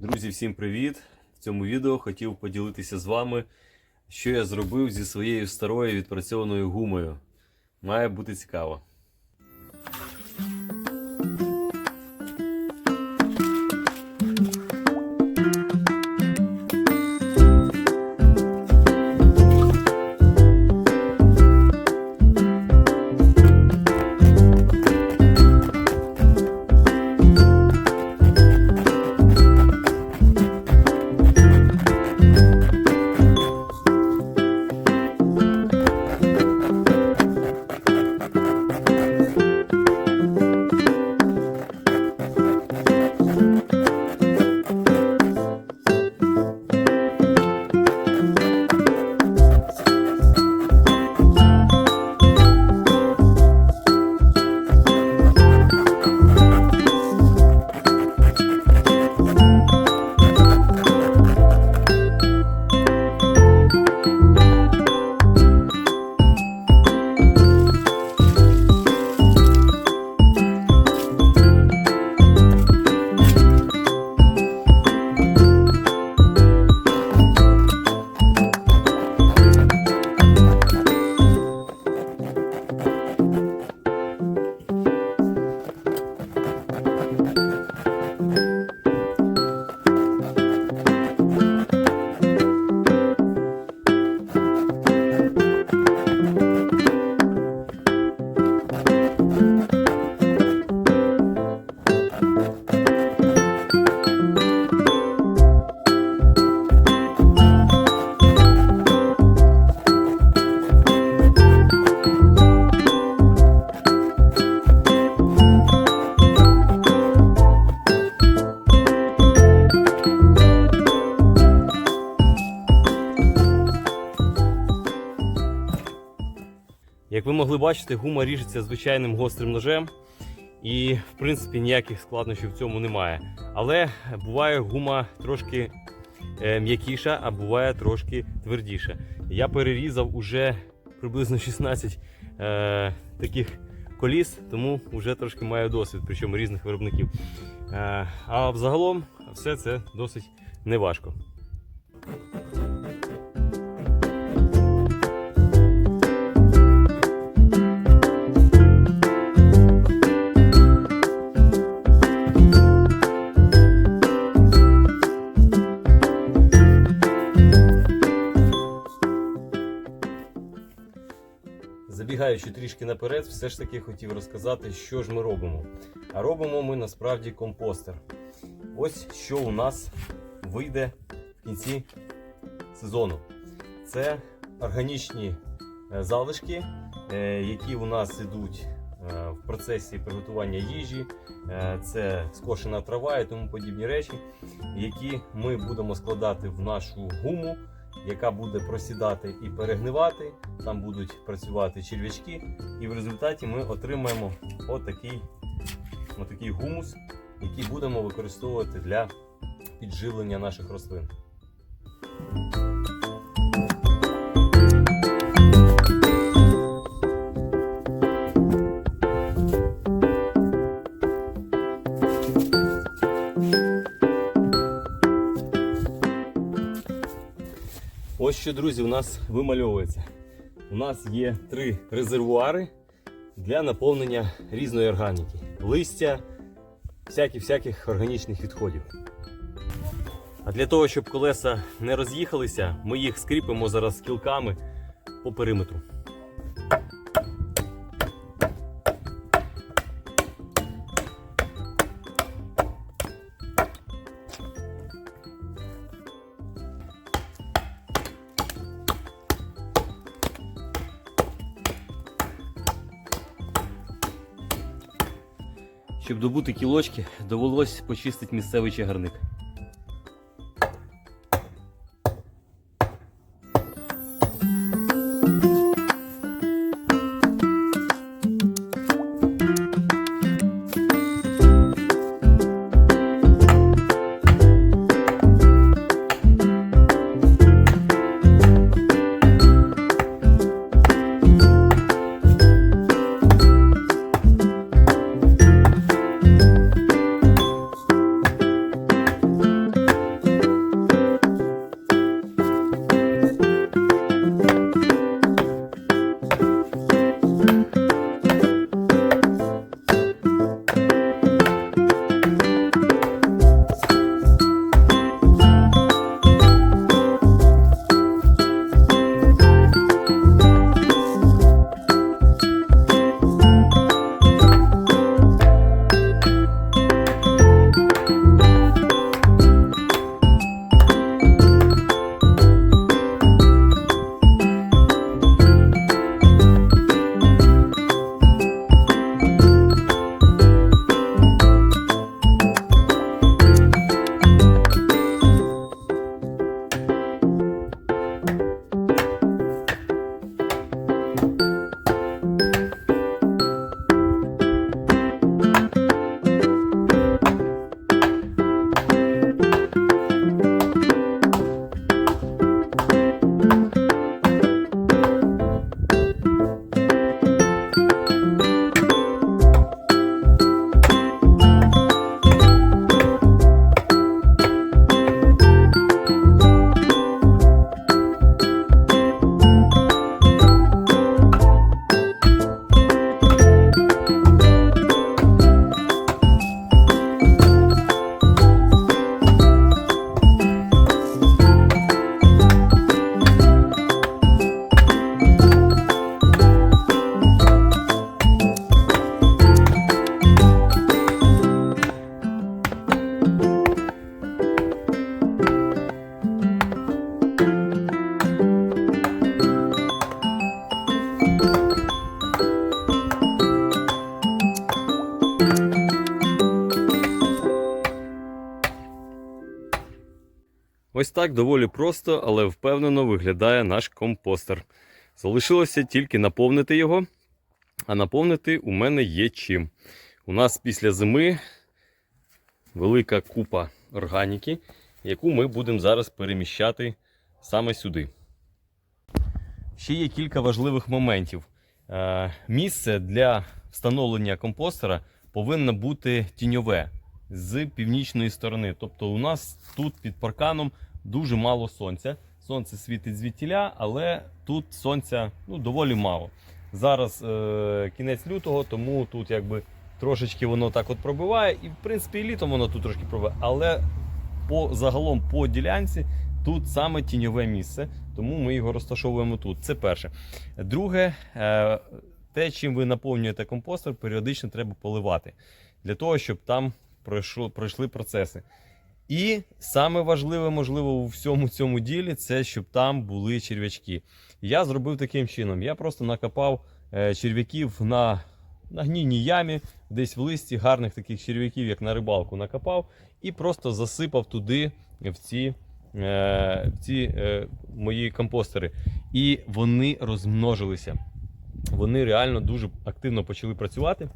Друзі, всім привіт! В цьому відео хотів поділитися з вами, що я зробив зі своєю старою відпрацьованою гумою. Має бути цікаво. Як ви могли бачити, гума ріжеться звичайним гострим ножем, і в принципі ніяких складнощів в цьому немає. Але буває гума трошки е, м'якіша, а буває трошки твердіша. Я перерізав уже приблизно 16 е, таких коліс, тому вже трошки маю досвід, причому різних виробників. Е, а взагалом все це досить неважко. Забігаючи трішки наперед, все ж таки хотів розказати, що ж ми робимо. А робимо ми насправді компостер. Ось що у нас вийде в кінці сезону. Це органічні е, залишки, е, які у нас йдуть е, в процесі приготування їжі. Це скошена трава і тому подібні речі, які ми будемо складати в нашу гуму яка буде просідати і перегнивати. Там будуть працювати черв'ячки, і в результаті ми отримаємо отакий, отакий гумус, який будемо використовувати для підживлення наших рослин. Ось що, друзі, у нас вимальовується. У нас є три резервуари для наповнення різної органіки. Листя, всяких всяких органічних відходів. А для того, щоб колеса не роз'їхалися, ми їх скріпимо зараз кілками по периметру. Щоб добути кілочки, довелось почистити місцевий чагарник. Ось так доволі просто, але впевнено виглядає наш компостер. Залишилося тільки наповнити його, а наповнити у мене є чим. У нас після зими велика купа органіки, яку ми будемо зараз переміщати саме сюди. Ще є кілька важливих моментів. Е, Місце для встановлення компостера повинно бути тіньове з північної сторони. Тобто, у нас тут під парканом дуже мало сонця. Сонце світить звідтіля, але тут сонця ну, доволі мало. Зараз е, кінець лютого, тому тут якби трошечки воно так от пробиває, і в принципі літом воно тут трошки пробиває, але по загалом по ділянці тут саме тіньове місце, тому ми його розташовуємо тут. Це перше. Друге, е, те, чим ви наповнюєте компостер, періодично треба поливати для того, щоб там пройшло, пройшли процеси. І саме важливе, можливо, у всьому цьому ділі це щоб там були черв'ячки. Я зробив таким чином: я просто накопав е, черв'яків на, на гнійній ямі, десь в листі гарних таких черв'яків, як на рибалку, накопав, і просто засипав туди в ці, е, в ці е, мої компостери. І вони розмножилися. Вони реально дуже активно почали працювати.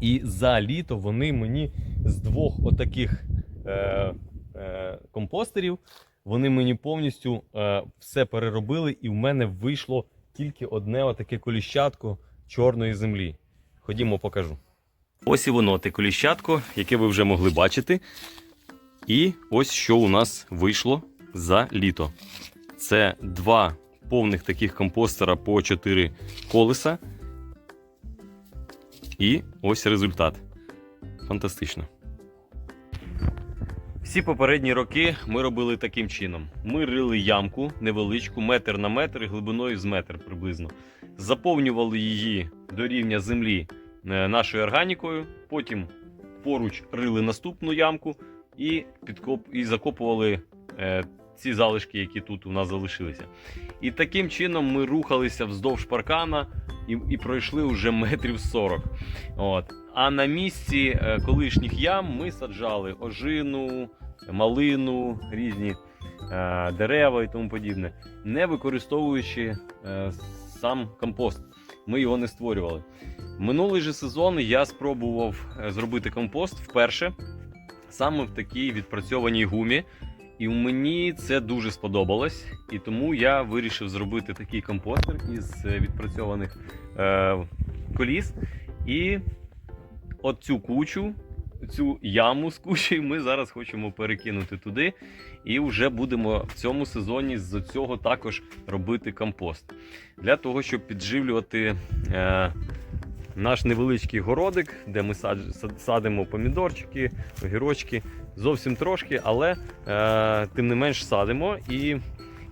І за літо вони мені з двох отаких е, е, компостерів вони мені повністю е, все переробили, і в мене вийшло тільки одне отаке коліщатко чорної землі. Ходімо, покажу. Ось і воно те коліщатко, яке ви вже могли бачити. І ось що у нас вийшло за літо. Це два повних таких компостера по 4 колеса. І ось результат. Фантастично. Всі попередні роки ми робили таким чином: ми рили ямку невеличку, метр на метр, глибиною з метр приблизно. Заповнювали її до рівня землі е, нашою органікою. Потім поруч рили наступну ямку і, підкоп... і закопували е, ці залишки, які тут у нас залишилися. І таким чином ми рухалися вздовж паркана і, і пройшли вже метрів 40. От. А на місці е, колишніх ям ми саджали ожину, малину, різні е, дерева і тому подібне, не використовуючи е, сам компост. Ми його не створювали. Минулий же сезон я спробував е, зробити компост вперше саме в такій відпрацьованій гумі. І мені це дуже сподобалось, і тому я вирішив зробити такий компостер із відпрацьованих е, коліс. І от цю кучу, цю яму з кучею ми зараз хочемо перекинути туди. І вже будемо в цьому сезоні з цього також робити компост. Для того, щоб підживлювати е, наш невеличкий городик, де ми садимо помідорчики, огірочки. Зовсім трошки, але е, тим не менш садимо. І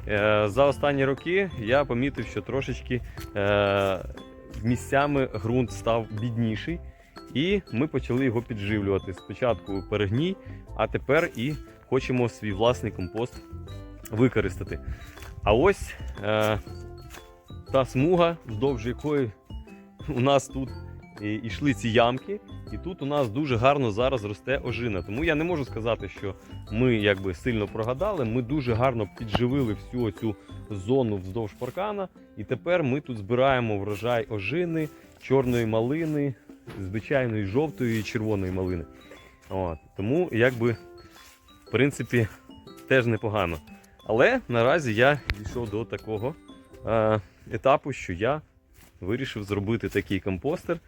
е, за останні роки я помітив, що трошечки е, місцями ґрунт став бідніший, і ми почали його підживлювати. Спочатку перегній, а тепер і хочемо свій власний компост використати. А ось е, та смуга, вздовж якої у нас тут йшли ці ямки. І тут у нас дуже гарно зараз росте ожина. Тому я не можу сказати, що ми якби сильно прогадали. Ми дуже гарно підживили всю цю зону вздовж паркана. І тепер ми тут збираємо врожай ожини, чорної малини, звичайної жовтої і червоної малини. От. Тому, якби, в принципі, теж непогано. Але наразі я дійшов до такого е, етапу, що я вирішив зробити такий компостер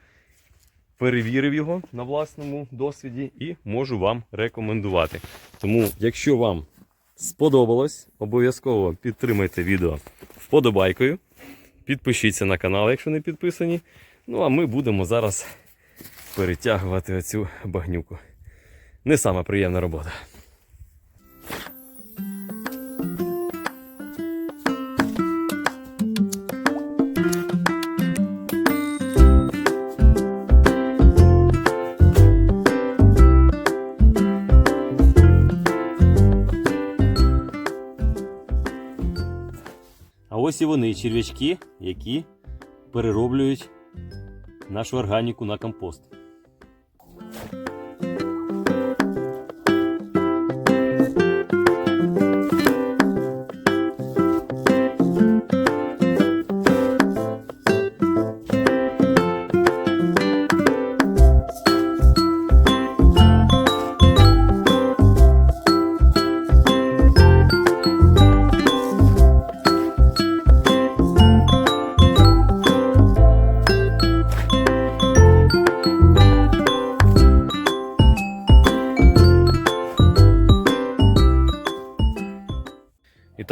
перевірив його на власному досвіді і можу вам рекомендувати. Тому, якщо вам сподобалось, обов'язково підтримайте відео вподобайкою. Підпишіться на канал, якщо не підписані. Ну а ми будемо зараз перетягувати оцю багнюку. Не сама приємна робота. А ось і вони, черв'ячки, які перероблюють нашу органіку на компост.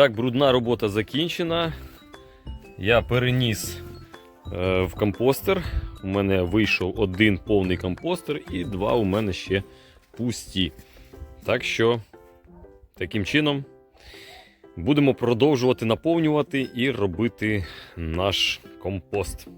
Так, брудна робота закінчена. Я переніс е, в компостер. У мене вийшов один повний компостер і два у мене ще пусті. Так що, таким чином, будемо продовжувати наповнювати і робити наш компост.